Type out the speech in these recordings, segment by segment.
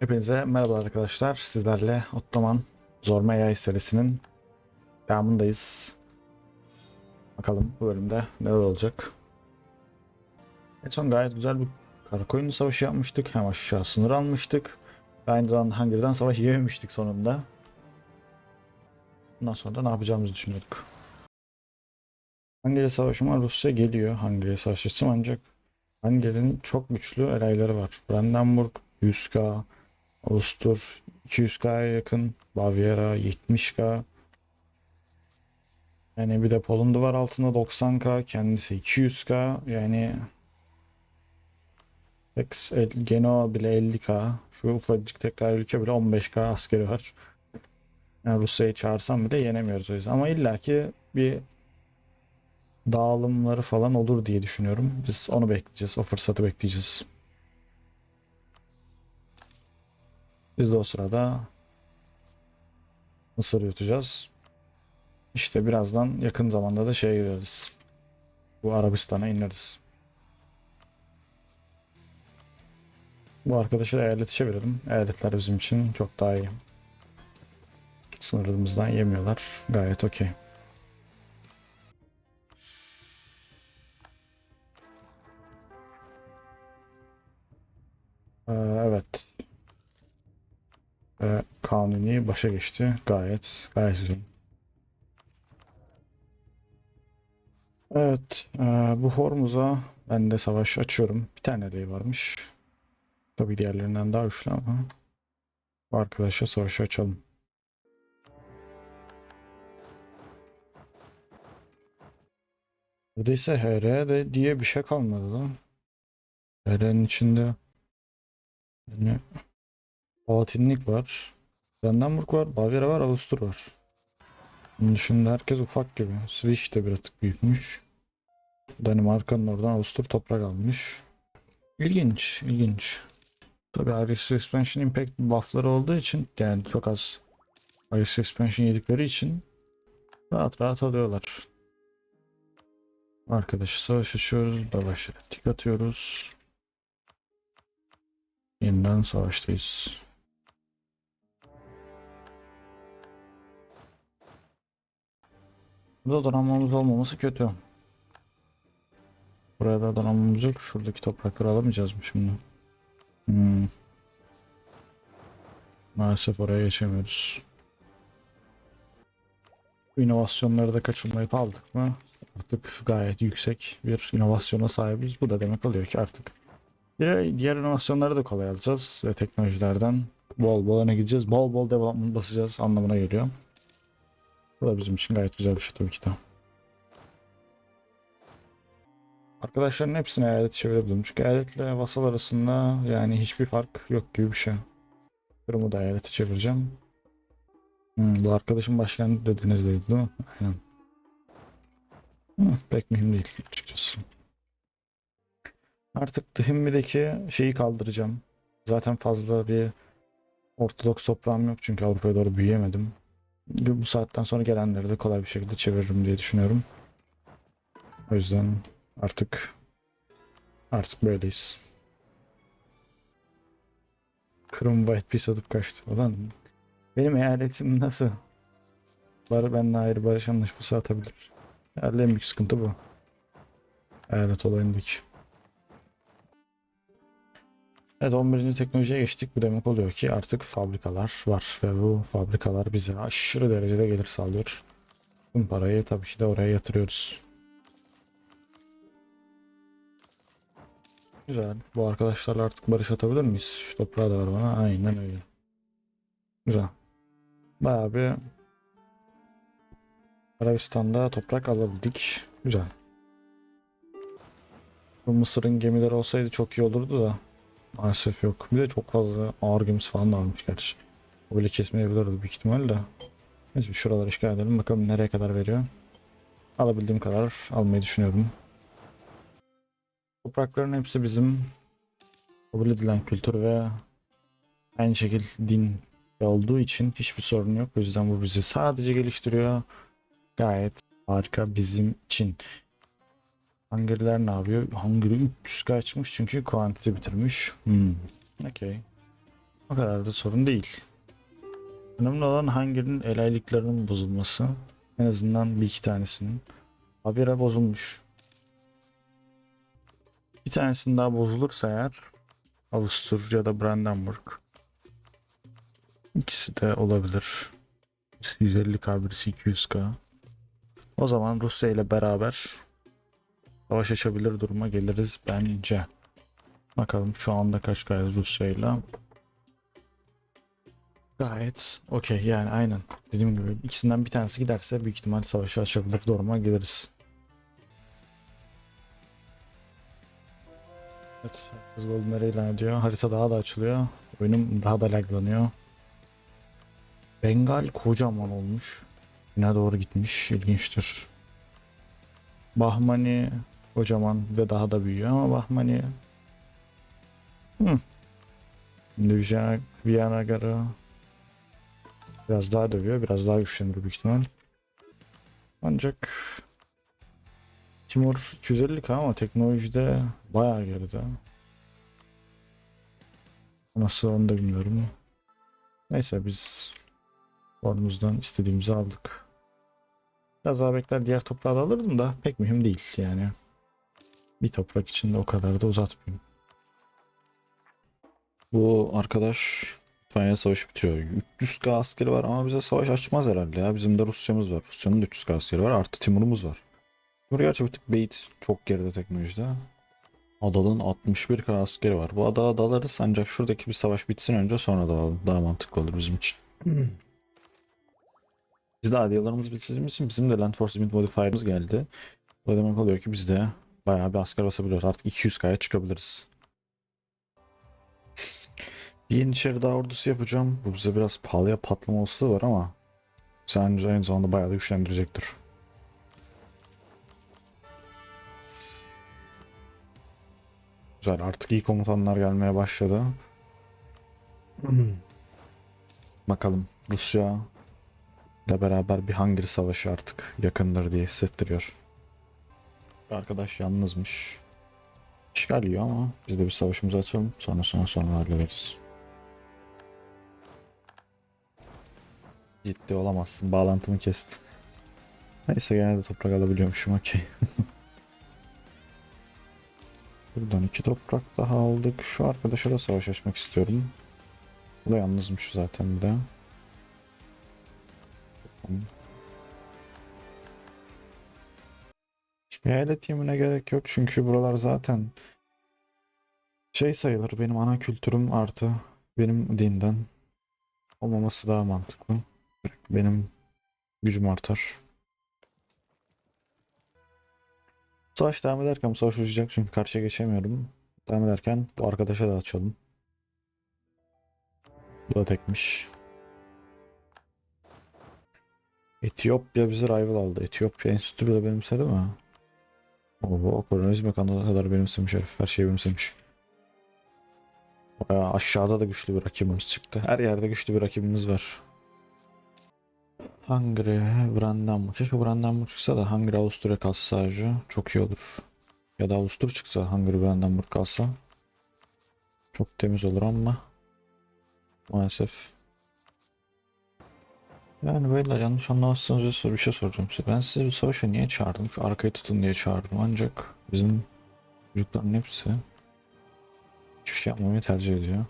Hepinize merhaba arkadaşlar. Sizlerle Ottoman Zorma Yay serisinin devamındayız. Bakalım bu bölümde neler olacak. En son gayet güzel bir Karakoyunlu Savaşı yapmıştık. Hem aşağı sınır almıştık. Ve aynı zamanda Hunger'dan savaş yememiştik sonunda. Bundan sonra da ne yapacağımızı düşünüyorduk. Hungary Savaşıma Rusya geliyor. Hungary Savaşçısı ancak Hungary'nin çok güçlü elayları var. Brandenburg 100k, Avustur 200k'ya yakın, Bavyera 70k. Yani bir de Poland'ı var altında 90k, kendisi 200k. Yani Ex el- Genoa bile 50k. Şu ufacık tekrar ülke bile 15k askeri var. Yani Rusya'yı çağırsam bile yenemiyoruz o yüzden. Ama illaki bir dağılımları falan olur diye düşünüyorum. Biz onu bekleyeceğiz. O fırsatı bekleyeceğiz. Biz de o sırada Mısır yutacağız. İşte birazdan yakın zamanda da şeye gideriz. Bu Arabistan'a ineriz. Bu arkadaşı da eyalete çevirelim. Eyaletler bizim için çok daha iyi. Sınırımızdan yemiyorlar. Gayet okey. Ee, evet. Ve Kanuni başa geçti. Gayet, gayet güzel. Evet, e, bu Hormuz'a ben de savaş açıyorum. Bir tane de varmış. Tabii diğerlerinden daha güçlü ama bu arkadaşa savaşı açalım. Neredeyse HR de diye bir şey kalmadı da. HR'nin içinde yani Palatinlik var. Brandenburg var, Bavyera var, Avustur var. Bunun dışında herkes ufak gibi. Switch de biraz tık büyükmüş. Danimarka'nın oradan Avustur toprak almış. İlginç, ilginç. Tabi Iris Expansion Impact buffları olduğu için yani çok az Iris Expansion yedikleri için rahat rahat alıyorlar. Arkadaşı savaş açıyoruz. Davaş'a tik atıyoruz. Yeniden savaştayız. Burada donanmamız olmaması kötü. Buraya da donanmamız yok. Şuradaki toprakları alamayacağız mı şimdi? Hmm. Maalesef oraya geçemiyoruz. İnovasyonları da kaçırmayıp aldık mı? Artık gayet yüksek bir inovasyona sahibiz. Bu da demek oluyor ki artık Diğer, diğer inovasyonları da kolay alacağız ve teknolojilerden bol bol öne gideceğiz. Bol bol development basacağız anlamına geliyor. Bu da bizim için gayet güzel bir şey tabii ki de. Arkadaşların hepsini eyalet çevirebilirim. Çünkü eyaletle vasal arasında yani hiçbir fark yok gibi bir şey. Kırım'ı da eyalete çevireceğim. Hmm, bu arkadaşın başkenti de Denizli'ydi değil mi? Aynen. Hmm, pek mühim değil açıkçası. Artık Tıhimmi'deki şeyi kaldıracağım. Zaten fazla bir Ortodoks toprağım yok çünkü Avrupa'ya doğru büyüyemedim. Bu saatten sonra gelenleri de kolay bir şekilde çeviririm diye düşünüyorum. O yüzden artık artık böyleyiz. Kırım White Peace atıp kaçtı. Ulan benim eyaletim nasıl? Bari benimle ayrı barış anlaşması atabilir. Yani en büyük sıkıntı bu. Eyalet olayındaki. Evet 11. teknolojiye geçtik. Bu demek oluyor ki artık fabrikalar var ve bu fabrikalar bize aşırı derecede gelir sağlıyor. Tüm parayı tabii ki de oraya yatırıyoruz. Güzel. Bu arkadaşlarla artık barış atabilir miyiz? Şu toprağı da ver bana. Aynen öyle. Güzel. Bayağı bir Arabistan'da toprak alabildik. Güzel. Bu Mısır'ın gemileri olsaydı çok iyi olurdu da. Maalesef yok. Bir de çok fazla ağır gemisi falan da varmış gerçi. O bile kesmeyebilirdi büyük ihtimalle. Neyse bir şuraları işgal edelim. Bakalım nereye kadar veriyor. Alabildiğim kadar almayı düşünüyorum. Toprakların hepsi bizim kabul edilen kültür ve aynı şekilde din olduğu için hiçbir sorun yok. O yüzden bu bizi sadece geliştiriyor. Gayet harika bizim için. Hungry'ler ne yapıyor? Hungry 300 kaçmış çünkü quantity bitirmiş. Hmm. Okey. O kadar da sorun değil. Önemli olan hanginin elaylıklarının bozulması. En azından bir iki tanesinin. Habire bozulmuş. Bir tanesinin daha bozulursa eğer Avustur ya da Brandenburg. İkisi de olabilir. Birisi 150k birisi 200k. O zaman Rusya ile beraber savaş açabilir duruma geliriz bence. Bakalım şu anda kaç kayız Rusya ile. Gayet okey yani aynen. Dediğim gibi ikisinden bir tanesi giderse büyük ihtimal savaşı açabilir duruma geliriz. Evet, herkes Golden'ları ilan ediyor. Harita daha da açılıyor. Oyunum daha da laglanıyor. Bengal kocaman olmuş. Yine doğru gitmiş. İlginçtir. Bahmani kocaman ve daha da büyüyor ama Bahmani hmm. Vijay- Vijayanagar'ı biraz daha dövüyor. Biraz daha güçlenir büyük ihtimal. Ancak Timur 250k ama teknolojide bayağı geride. Nasıl onu da bilmiyorum. Neyse biz Formumuzdan istediğimizi aldık. Biraz daha bekler diğer toprağı da alırdım da pek mühim değil yani. Bir toprak için de o kadar da uzatmayayım. Bu arkadaş İspanya savaşı bitiriyor. 300k askeri var ama bize savaş açmaz herhalde ya. Bizim de Rusya'mız var. Rusya'nın da 300k askeri var. Artı Timur'umuz var. Timur gerçi bir tık bait. Çok geride teknolojide. Adal'ın 61k askeri var. Bu adağa dalarız ancak şuradaki bir savaş bitsin önce sonra dalalım. Daha mantıklı olur bizim için. Biz de adiyalarımız bitirdiğimiz için bizim de Land Force Modifier'ımız geldi. Bu demek oluyor ki biz de bayağı bir asker basabiliyoruz. Artık 200k'ya çıkabiliriz. Bir Yeniçeri daha ordusu yapacağım. Bu bize biraz pahalıya patlama olasılığı var ama bence aynı zamanda bayağı da güçlendirecektir. Güzel artık iyi komutanlar gelmeye başladı. Bakalım Rusya ile beraber bir Hungary savaşı artık yakındır diye hissettiriyor. Arkadaş yalnızmış. İşgal yiyor ama biz de bir savaşımızı açalım. Sonra sonra sonra hallederiz. Ciddi olamazsın. Bağlantımı kesti. Neyse gene de toprak alabiliyormuşum. Okey. Buradan iki toprak daha aldık. Şu arkadaşa da savaş açmak istiyorum. Bu da yalnızmış zaten bir de. Eyalet yemine gerek yok çünkü buralar zaten şey sayılır benim ana kültürüm artı benim dinden olmaması daha mantıklı. Benim gücüm artar. Savaş devam ederken bu savaş uzayacak çünkü karşıya geçemiyorum. Devam ederken bu arkadaşa da açalım. Bu da tekmiş. Etiyopya bizi rival aldı. Etiyopya enstitülü de benimsedi mi? Oo, kolonizme kanalı kadar benimsemiş herif. Her şeyi benimsemiş. Bayağı aşağıda da güçlü bir rakibimiz çıktı. Her yerde güçlü bir rakibimiz var. Hungary, Brandenburg. Keşke Brandenburg çıksa da Hungary, Avusturya kalsa sadece. Çok iyi olur. Ya da Avustur çıksa Hungary, Brandenburg kalsa. Çok temiz olur ama. Maalesef. Yani beyler yanlış anlamazsanız soru- bir şey soracağım size. Ben sizi bu savaşa niye çağırdım? Şu arkaya tutun diye çağırdım. Ancak bizim çocukların hepsi hiçbir şey yapmamayı tercih ediyor.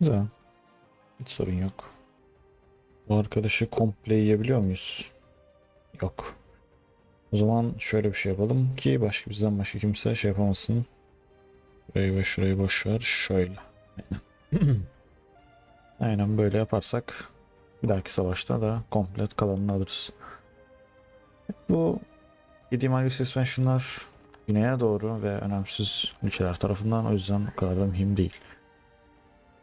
Güzel. Hiç sorun yok. Bu arkadaşı komple yiyebiliyor muyuz? Yok. O zaman şöyle bir şey yapalım ki başka bizden başka kimse şey yapamasın. Şurayı ve şurayı boş ver. Şöyle. Aynen. Aynen böyle yaparsak bir dahaki savaşta da komplet kalanını alırız. Bu yediğim hangi suspensionlar güneye doğru ve önemsiz ülkeler tarafından o yüzden o kadar da mühim değil.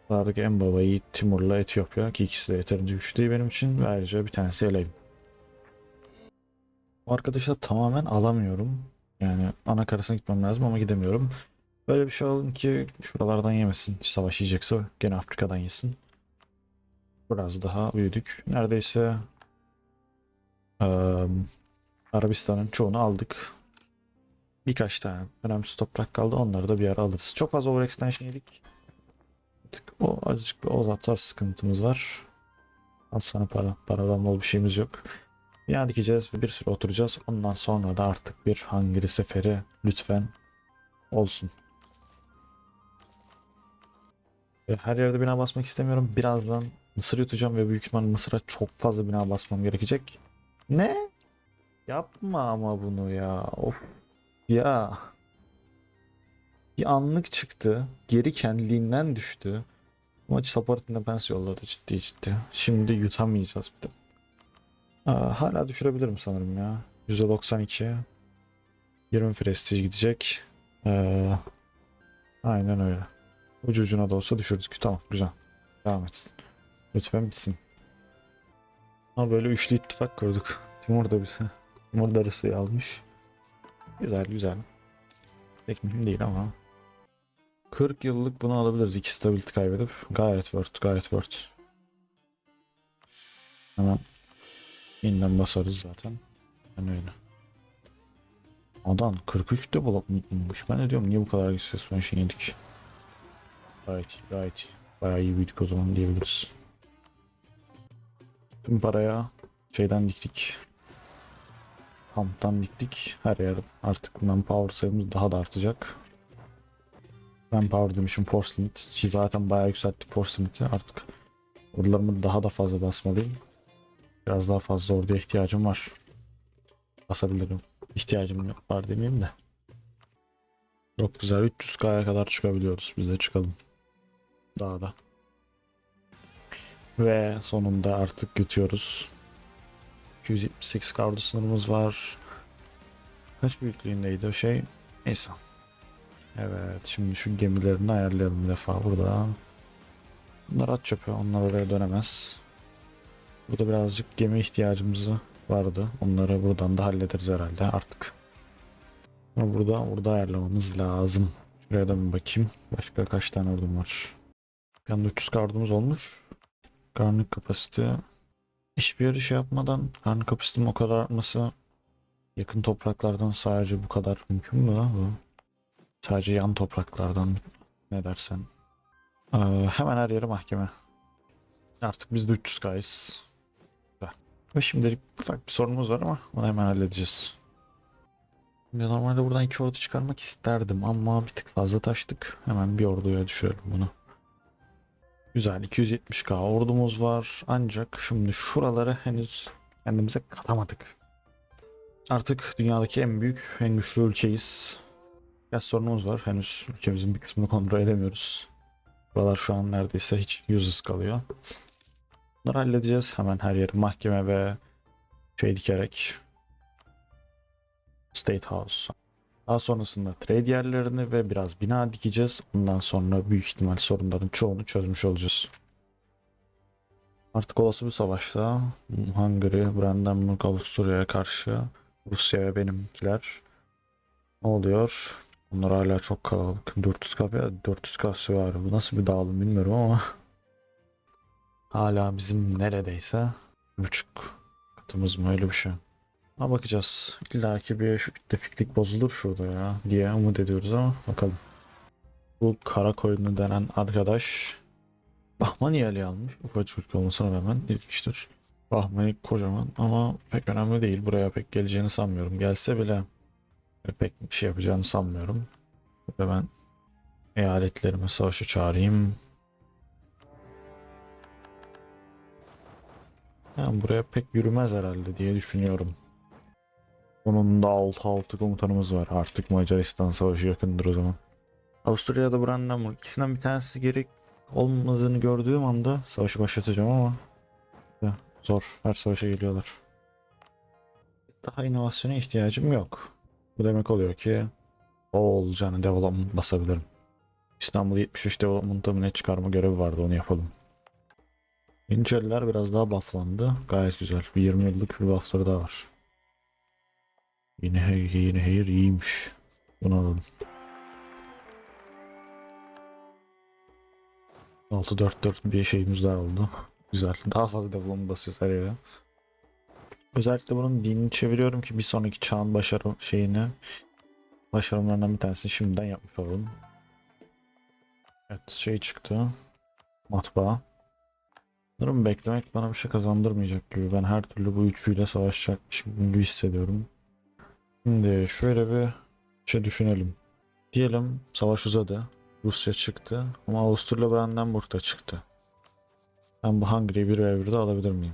Buradaki en baba yiğit Timur'la Etiyopya ki ikisi de yeterince güçlü değil benim için ve ayrıca bir tanesi eleyim. Bu arkadaşı da tamamen alamıyorum. Yani ana karasına gitmem lazım ama gidemiyorum. Böyle bir şey olun ki şuralardan yemesin. Savaş yiyecekse gene Afrika'dan yesin. Biraz daha büyüdük. Neredeyse eee, Arabistan'ın çoğunu aldık. Birkaç tane önemsiz toprak kaldı. Onları da bir ara alırız. Çok fazla overextension yedik. tık. O azıcık bir oz atar sıkıntımız var. Al sana para. Paradan bol bir şeyimiz yok. Bina dikeceğiz ve bir süre oturacağız. Ondan sonra da artık bir hangiri seferi lütfen olsun. Her yerde bina basmak istemiyorum. Birazdan Mısır yutacağım ve büyük ihtimal Mısır'a çok fazla bina basmam gerekecek. Ne? Yapma ama bunu ya. Of. Ya. Bir anlık çıktı. Geri kendiliğinden düştü. Maç support'ın pens yolladı ciddi ciddi. Şimdi yutamayacağız bir de. Aa, hala düşürebilirim sanırım ya. %92. 20 prestij gidecek. Ee, aynen öyle. Ucu ucuna da olsa düşürdük. Tamam güzel. Devam etsin. Lütfen bitsin. Ama böyle üçlü ittifak kurduk. Timur da bizi. Timur darısı almış. Güzel güzel. Pek mühim değil ama. 40 yıllık bunu alabiliriz. İki stability kaybedip. Gayet worth, gayet worth. Hemen yeniden basarız zaten. Yani öyle. Adam 43 development'mış. Ben de diyorum niye bu kadar suspension yedik. Gayet iyi, gayet iyi. Bayağı iyi büyüdük o zaman diyebiliriz. Tüm paraya şeyden diktik. Pump'tan diktik. Her yer artık manpower sayımız daha da artacak. Manpower demişim force limit. Zaten bayağı yükselttik force limit'i. Artık ordularımı daha da fazla basmalıyım. Biraz daha fazla orduya ihtiyacım var. Basabilirim. İhtiyacım yok var demeyeyim de. Çok güzel 300k'ya kadar çıkabiliyoruz. Biz de çıkalım. Daha da. Ve sonunda artık yutuyoruz. 278 kardı sınırımız var. Kaç büyüklüğündeydi o şey? Neyse. Evet şimdi şu gemilerini ayarlayalım bir defa burada. Bunlar at çöpü onlar oraya dönemez. Burada birazcık gemi ihtiyacımız vardı. Onları buradan da hallederiz herhalde artık. Ama burada burada ayarlamamız lazım. Şuraya da bir bakayım. Başka kaç tane ordum var. Bir anda 300 kardımız olmuş. Garnik kapasite. Hiçbir yeri şey yapmadan garnik kapasitenin o kadar artması yakın topraklardan sadece bu kadar mümkün mü lan bu? Sadece yan topraklardan ne dersen. Ee, hemen her yere mahkeme. Artık biz de 300 kayız. Ve şimdilik ufak bir sorunumuz var ama onu hemen halledeceğiz. Şimdi normalde buradan iki ordu çıkarmak isterdim ama bir tık fazla taştık. Hemen bir orduya düşürelim bunu. Güzel 270k ordumuz var ancak şimdi şuraları henüz kendimize katamadık. Artık dünyadaki en büyük, en güçlü ülkeyiz. Gaz sorunumuz var. Henüz ülkemizin bir kısmını kontrol edemiyoruz. Buralar şu an neredeyse hiç useless kalıyor. Bunları halledeceğiz. Hemen her yeri mahkeme ve şey dikerek State House. Daha sonrasında trade yerlerini ve biraz bina dikeceğiz. Ondan sonra büyük ihtimal sorunların çoğunu çözmüş olacağız. Artık olası bir savaşta Hungary, Brandenburg, Avusturya'ya karşı Rusya ve benimkiler ne oluyor? Onlar hala çok kalabalık. 400k veya 400k süvari. Bu nasıl bir dağılım bilmiyorum ama hala bizim neredeyse buçuk katımız mı öyle bir şey. Ha bakacağız. İlla ki bir şu defiklik bozulur şurada ya diye umut ediyoruz ama bakalım. Bu kara koyunu denen arkadaş Bahmaniyeli almış. Ufacık olmasına rağmen ilginçtir. Bahmani kocaman ama pek önemli değil. Buraya pek geleceğini sanmıyorum. Gelse bile pek bir şey yapacağını sanmıyorum. Ve ben eyaletlerimi savaşa çağırayım. Yani buraya pek yürümez herhalde diye düşünüyorum. Onun da 6-6 komutanımız var. Artık Macaristan savaşı yakındır o zaman. Avusturya'da Brandenburg ikisinden bir tanesi gerek olmadığını gördüğüm anda savaşı başlatacağım ama zor. Her savaşa geliyorlar. Daha inovasyona ihtiyacım yok. Bu demek oluyor ki bol canı development basabilirim. İstanbul 75 development'a ne çıkarma görevi vardı onu yapalım. Yeniçeriler biraz daha bufflandı. Gayet güzel. Bir 20 yıllık bir buffları daha var. Yine hayır, yine hayır iyiymiş. Bunu alalım. 6-4-4 bir şeyimiz daha oldu. Güzel. Daha fazla development basıyoruz her yere. Özellikle bunun dinini çeviriyorum ki bir sonraki çağın başarı şeyini başarımlarından bir tanesini şimdiden yapmış olalım. Evet şey çıktı. matbaa. Sanırım beklemek bana bir şey kazandırmayacak gibi. Ben her türlü bu üçüyle savaşacakmışım gibi hissediyorum. Şimdi şöyle bir şey düşünelim. Diyelim savaş uzadı. Rusya çıktı ama Avusturya Brandenburg da çıktı. Ben bu Hungary'yi bir ve de alabilir miyim?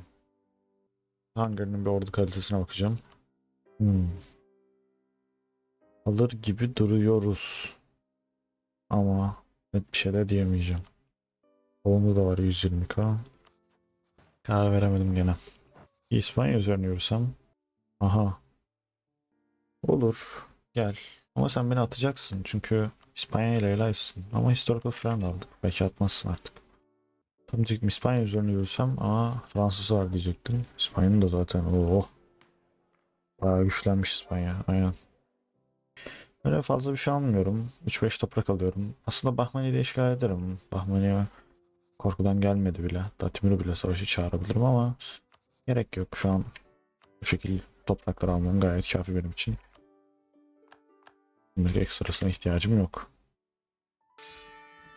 Hungary'nin bir ordu kalitesine bakacağım. Hmm. Alır gibi duruyoruz. Ama net bir şey de diyemeyeceğim. Onda da var 120k. Karar veremedim gene. İspanya üzerine yürüsem. Aha. Olur. Gel. Ama sen beni atacaksın. Çünkü İspanya ile helaysın. Ama historical friend aldık. Belki atmazsın artık. Tam diyecektim İspanya üzerine yürüsem ama Fransız var diyecektim. İspanya'nın da zaten oh. Bayağı güçlenmiş İspanya. Aynen. Öyle fazla bir şey almıyorum. 3-5 toprak alıyorum. Aslında Bahmani'yi de işgal ederim. Bahmani'ye korkudan gelmedi bile. Datimir'i bile savaşı çağırabilirim ama gerek yok. Şu an bu şekilde topraklar almam gayet kafi benim için. Şimdilik ekstrasına ihtiyacım yok.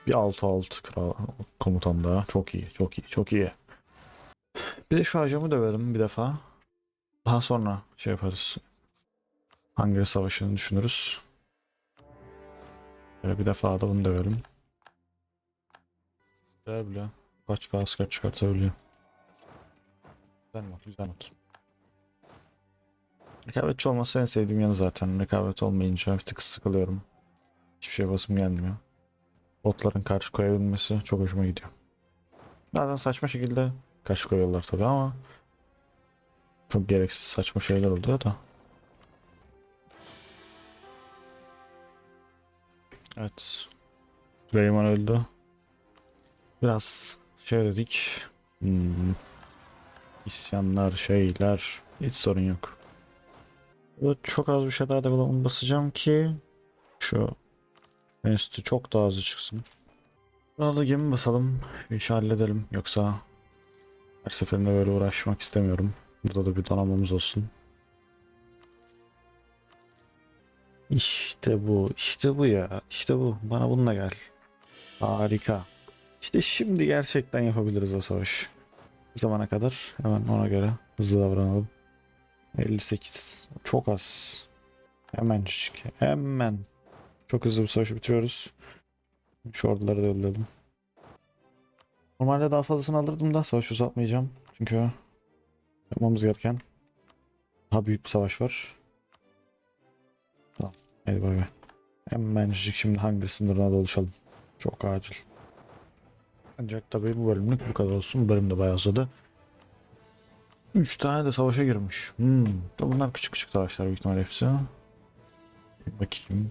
Bir 6-6 kral komutan daha. Çok iyi, çok iyi, çok iyi. Bir de şu hacamı dövelim bir defa. Daha sonra şey yaparız. Hangari Savaşı'nı düşünürüz. Böyle bir defa da bunu dövelim. Güzel bile. Kaç asker çıkartabiliyor. Güzel not, güzel not. Rekabetçi olması en sevdiğim yanı zaten. Rekabet olmayınca bir tık sıkılıyorum. Hiçbir şey basım gelmiyor. Botların karşı koyabilmesi çok hoşuma gidiyor. Bazen saçma şekilde karşı koyuyorlar tabii ama çok gereksiz saçma şeyler oluyor da. Evet. Süleyman öldü. Biraz şey dedik. Hmm. İsyanlar, şeyler. Hiç sorun yok. Burada çok az bir şey daha development basacağım ki şu enstitü çok daha hızlı çıksın. Burada gemi basalım. İşi halledelim. Yoksa her seferinde böyle uğraşmak istemiyorum. Burada da bir donanmamız olsun. İşte bu, işte bu ya. İşte bu. Bana bununla gel. Harika. İşte şimdi gerçekten yapabiliriz o savaş. Zamana kadar? Hemen ona göre hızlı davranalım. 58. Çok az. Hemencik. Hemen. Çok hızlı bir savaşı bitiriyoruz. Şu orduları da yollayalım. Normalde daha fazlasını alırdım da savaş uzatmayacağım. Çünkü yapmamız gereken daha büyük bir savaş var. Tamam. Hadi bay bay. Hemencik şimdi hangi sınırına da oluşalım. Çok acil. Ancak tabii bu bölümlük bu kadar olsun. Bu bölüm de bayağı uzadı. 3 tane de savaşa girmiş. Hmm. Bunlar küçük küçük savaşlar büyük ihtimalle hepsi. Bakayım.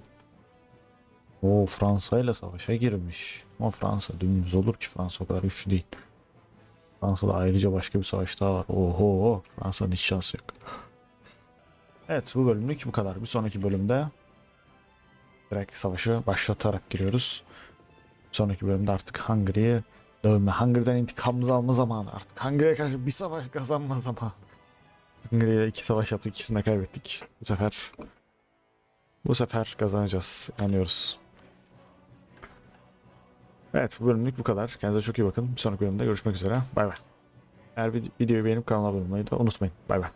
O Fransa ile savaşa girmiş. Ama Fransa dümdüz olur ki Fransa o kadar güçlü değil. Fransa'da ayrıca başka bir savaş daha var. Oho Fransa'nın hiç şansı yok. Evet bu bölümlük bu kadar. Bir sonraki bölümde direkt savaşı başlatarak giriyoruz. Bir sonraki bölümde artık Hungary'yi dövme. Hungary'den intikamını alma zamanı artık. Hungary'e karşı bir savaş kazanma zamanı. Hungary'ye iki savaş yaptık. ikisini de kaybettik. Bu sefer bu sefer kazanacağız. Anlıyoruz. Evet bu bölümlük bu kadar. Kendinize çok iyi bakın. Bir sonraki bölümde görüşmek üzere. Bay bay. Eğer vid- videoyu beğenip kanala abone olmayı da unutmayın. Bay bay.